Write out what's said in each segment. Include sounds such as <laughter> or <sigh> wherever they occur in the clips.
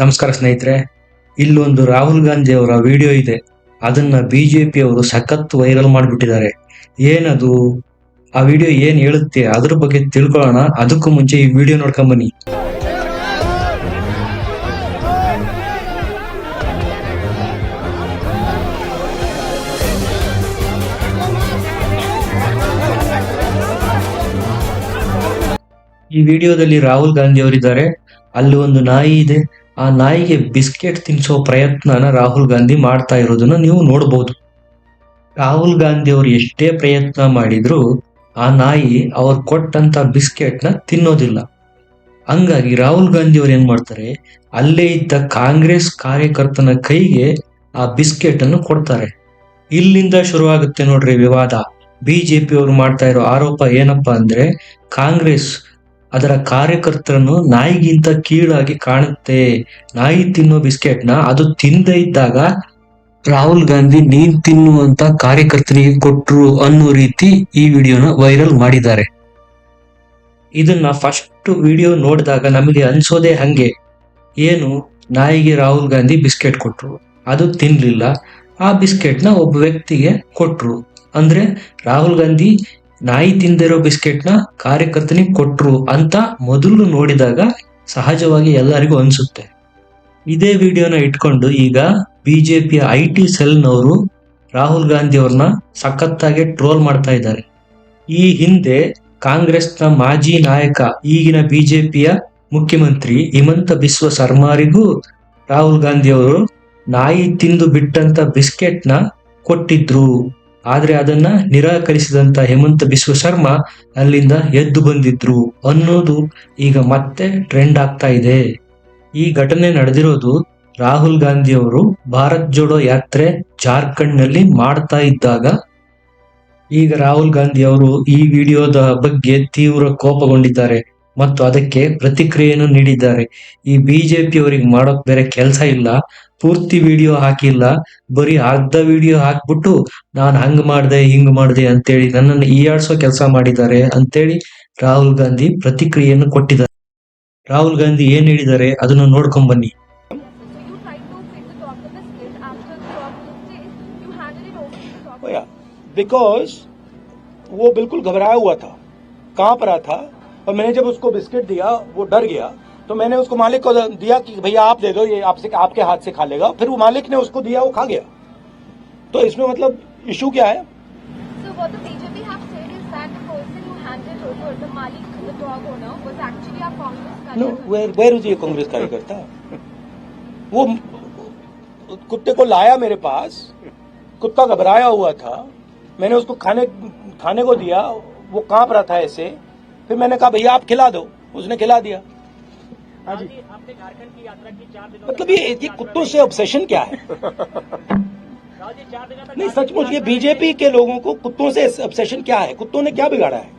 ನಮಸ್ಕಾರ ಸ್ನೇಹಿತರೆ, ಇಲ್ಲೊಂದು ರಾಹುಲ್ ಗಾಂಧಿ ಅವರ ವಿಡಿಯೋ ಇದೆ. ಅದನ್ನ ಬಿಜೆಪಿ ಅವರು ಸಖತ್ ವೈರಲ್ ಮಾಡಿಬಿಟ್ಟಿದ್ದಾರೆ. ಏನದು? ಆ ವಿಡಿಯೋ ಏನ್ ಹೇಳುತ್ತೆ? ಅದ್ರ ಬಗ್ಗೆ ತಿಳ್ಕೊಳ್ಳೋಣ. ಅದಕ್ಕೂ ಮುಂಚೆ ಈ ವಿಡಿಯೋ ನೋಡ್ಕೊಂಡ್ ಬನ್ನಿ. ಈ ವಿಡಿಯೋದಲ್ಲಿ ರಾಹುಲ್ ಗಾಂಧಿ ಅವರಿದ್ದಾರೆ ಅಲ್ಲಿ ಒಂದು ನಾಯಿ ಇದೆ. ಆ ನಾಯಿಗೆ ಬಿಸ್ಕೆಟ್ ತಿನ್ಸೋ ಪ್ರಯತ್ನನ ರಾಹುಲ್ ಗಾಂಧಿ ಮಾಡ್ತಾ ಇರೋದನ್ನ ನೀವು ನೋಡಬಹುದು ರಾಹುಲ್ ಗಾಂಧಿ ಅವರು ಎಷ್ಟೇ ಪ್ರಯತ್ನ ಮಾಡಿದ್ರು ಆ ನಾಯಿ ಅವ್ರು ಕೊಟ್ಟಂತ ಬಿಸ್ಕೆಟ್ನ ತಿನ್ನೋದಿಲ್ಲ. ಹಂಗಾಗಿ ರಾಹುಲ್ ಗಾಂಧಿ ಅವ್ರು ಏನ್ ಮಾಡ್ತಾರೆ? ಅಲ್ಲೇ ಇದ್ದ ಕಾಂಗ್ರೆಸ್ ಕಾರ್ಯಕರ್ತನ ಕೈಗೆ ಆ ಬಿಸ್ಕೆಟ್ ಅನ್ನು ಕೊಡ್ತಾರೆ. ಇಲ್ಲಿಂದ ಶುರುವಾಗುತ್ತೆ ನೋಡ್ರಿ ವಿವಾದ. ಬಿಜೆಪಿ ಅವರು ಮಾಡ್ತಾ ಇರೋ ಆರೋಪ ಏನಪ್ಪಾ ಅಂದ್ರೆ ಕಾಂಗ್ರೆಸ್ ಅದರ ಕಾರ್ಯಕರ್ತರನ್ನು ನಾಯಿಗಿಂತ ಕೀಳಾಗಿ ಕಾಣುತ್ತೆ. ನಾಯಿ ತಿನ್ನೋ ಬಿಸ್ಕೆಟ್ನ ಅದು ತಿಂದೇ ಇದ್ದಾಗ ರಾಹುಲ್ ಗಾಂಧಿ ನೀನ್ ತಿನ್ನುವಂತ ಕಾರ್ಯಕರ್ತನಿಗೆ ಕೊಟ್ರು ಅನ್ನೋ ರೀತಿ ಈ ವಿಡಿಯೋನ ವೈರಲ್ ಮಾಡಿದ್ದಾರೆ. ಇದನ್ನ ಫಸ್ಟ್ ವಿಡಿಯೋ ನೋಡಿದಾಗ ನಮಗೆ ಅನ್ಸೋದೇ ಹಂಗೆ. ಏನು? ನಾಯಿಗೆ ರಾಹುಲ್ ಗಾಂಧಿ ಬಿಸ್ಕೆಟ್ ಕೊಟ್ರು. ಅದು ತಿನ್ಲಿಲ್ಲ. ಆ ಬಿಸ್ಕೆಟ್ನ ಒಬ್ಬ ವ್ಯಕ್ತಿಗೆ ಕೊಟ್ರು. ಅಂದ್ರೆ ರಾಹುಲ್ ಗಾಂಧಿ ನಾಯಿ ತಿಂದಿರೋ ಬಿಸ್ಕೆಟ್ನ ಕಾರ್ಯಕರ್ತನಿಗೆ ಕೊಟ್ರು ಅಂತ ಮೊದಲು ನೋಡಿದಾಗ ಸಹಜವಾಗಿ ಎಲ್ಲರಿಗೂ ಅನ್ಸುತ್ತೆ. ಇದೇ ವಿಡಿಯೋನ ಇಟ್ಕೊಂಡು ಈಗ ಬಿಜೆಪಿಯ ಐ ಟಿ ಸೆಲ್ನವರು ರಾಹುಲ್ ಗಾಂಧಿ ಅವ್ರನ್ನ ಸಖತ್ತಾಗಿ ಟ್ರೋಲ್ ಮಾಡ್ತಾ ಇದ್ದಾರೆ. ಈ ಹಿಂದೆ ಕಾಂಗ್ರೆಸ್ನ ಮಾಜಿ ನಾಯಕ, ಈಗಿನ ಬಿಜೆಪಿಯ ಮುಖ್ಯಮಂತ್ರಿ ಹಿಮಂತ ಬಿಸ್ವ ಸರ್ಮಾರಿಗೂ ರಾಹುಲ್ ಗಾಂಧಿ ಅವರು ನಾಯಿ ತಿಂದು ಬಿಟ್ಟಂತ ಬಿಸ್ಕೆಟ್ನ ಕೊಟ್ಟಿದ್ರು. ಆದ್ರೆ ಅದನ್ನ ನಿರಾಕರಿಸಿದಂತ ಹೇಮಂತ ಬಿಸ್ವ ಶರ್ಮಾ ಅಲ್ಲಿಂದ ಎದ್ದು ಬಂದಿದ್ರು ಅನ್ನೋದು ಈಗ ಮತ್ತೆ ಟ್ರೆಂಡ್ ಆಗ್ತಾ ಇದೆ. ಈ ಘಟನೆ ನಡೆದಿರೋದು ರಾಹುಲ್ ಗಾಂಧಿ ಅವರು ಭಾರತ್ ಜೋಡೋ ಯಾತ್ರೆ ಜಾರ್ಖಂಡ್ನಲ್ಲಿ ಮಾಡ್ತಾ ಇದ್ದಾಗ. ಈಗ ರಾಹುಲ್ ಗಾಂಧಿ ಅವರು ಈ ವಿಡಿಯೋದ ಬಗ್ಗೆ ತೀವ್ರ ಕೋಪಗೊಂಡಿದ್ದಾರೆ ಮತ್ತು ಅದಕ್ಕೆ ಪ್ರತಿಕ್ರಿಯೆಯನ್ನು ನೀಡಿದ್ದಾರೆ. ಈ ಬಿಜೆಪಿ ಅವರಿಗೆ ಮಾಡೋಕ್ ಬೇರೆ ಕೆಲಸ ಇಲ್ಲ. ಪೂರ್ತಿ ವಿಡಿಯೋ ಹಾಕಿಲ್ಲ ಬರೀ ಅರ್ಧ ವಿಡಿಯೋ ಹಾಕ್ಬಿಟ್ಟು ನಾನ್ ಹಂಗ್ ಮಾಡ್ದೆ ಹಿಂಗ್ ಮಾಡ್ದೆ ಅಂತೇಳಿ ನನ್ನನ್ನು ಈಯಾಡ್ಸೋ ಕೆಲಸ ಮಾಡಿದ್ದಾರೆ ಅಂತೇಳಿ ರಾಹುಲ್ ಗಾಂಧಿ ಪ್ರತಿಕ್ರಿಯೆಯನ್ನು ಕೊಟ್ಟಿದ್ದಾರೆ ರಾಹುಲ್ ಗಾಂಧಿ ಏನ್ ಹೇಳಿದ್ದಾರೆ ಅದನ್ನು ನೋಡ್ಕೊಂಡ್ ಬನ್ನಿ So you tried to fit the top of the biscuit after the top was placed, you handed it over to the top. Oh yeah, because वो बिल्कुल घबराया हुआ था कांप रहा था और मैंने जब उसको बिस्किट दिया वो डर गया तो मैंने उसको मालिक को दिया कि भैया आप दे दो ये आपसे आपके हाथ से खा लेगा। फिर वो मालिक ने उसको दिया वो खा गया। तो इसमें मतलब इशू क्या है? नो. वेर वेर ये कांग्रेस कार्यकर्ता? वो कुत्ते को लाया मेरे पास कुत्ता घबराया हुआ था। मैंने उसको खाने खाने को दिया वो काँप रहा था ऐसे। फिर मैंने कहा भैया आप खिला दो। उसने खिला दिया। हाँ जी मतलब ये ये कुत्तों से ऑब्सेशन क्या है <laughs> नहीं सचमुच ये बीजेपी के लोगों को कुत्तों से ऑब्सेशन क्या है कुत्तों ने क्या बिगाड़ा है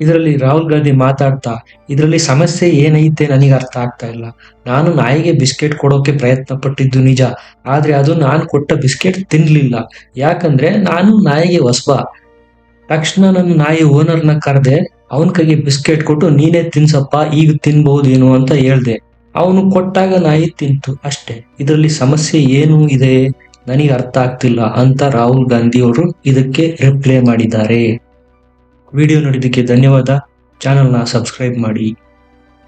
ಇದರಲ್ಲಿ ರಾಹುಲ್ ಗಾಂಧಿ ಮಾತಾಡ್ತಾ ಇದರಲ್ಲಿ ಸಮಸ್ಯೆ ಏನೈತೆ ನನಗೆ ಅರ್ಥ ಆಗ್ತಾ ಇಲ್ಲ ನಾನು ನಾಯಿಗೆ ಬಿಸ್ಕೆಟ್ ಕೊಡೋಕೆ ಪ್ರಯತ್ನ ಪಟ್ಟಿದ್ದು ನಿಜ ಆದ್ರೆ ಅದು ನಾನು ಕೊಟ್ಟ ಬಿಸ್ಕೆಟ್ ತಿನ್ಲಿಲ್ಲ ಯಾಕಂದ್ರೆ ನಾನು ನಾಯಿಗೆ ಹೊಸಬ ತಕ್ಷಣ ನನ್ನ ನಾಯಿ ಓನರ್ನ ಕರೆದೆ, ಅವನ ಕೈಗೆ ಬಿಸ್ಕೆಟ್ ಕೊಟ್ಟು, ನೀನೇ ತಿನ್ಸಪ್ಪ, ಈಗ ತಿನ್ಬಹುದೇನು? ಅಂತ ಹೇಳ್ದೆ. ಅವನು ಕೊಟ್ಟಾಗ ನಾಯಿ ತಿಂತು ಅಷ್ಟೇ. ಇದರಲ್ಲಿ ಸಮಸ್ಯೆ ಏನು ಇದೆ? ನನಗೆ ಅರ್ಥ ಆಗ್ತಿಲ್ಲ ಅಂತ ರಾಹುಲ್ ಗಾಂಧಿ ಅವರು ಇದಕ್ಕೆ ರಿಪ್ಲೈ ಮಾಡಿದ್ದಾರೆ. ವಿಡಿಯೋ ನೋಡಿದ್ದಕ್ಕೆ ಧನ್ಯವಾದ. ಚಾನಲ್ನ ಸಬ್ಸ್ಕ್ರೈಬ್ ಮಾಡಿ.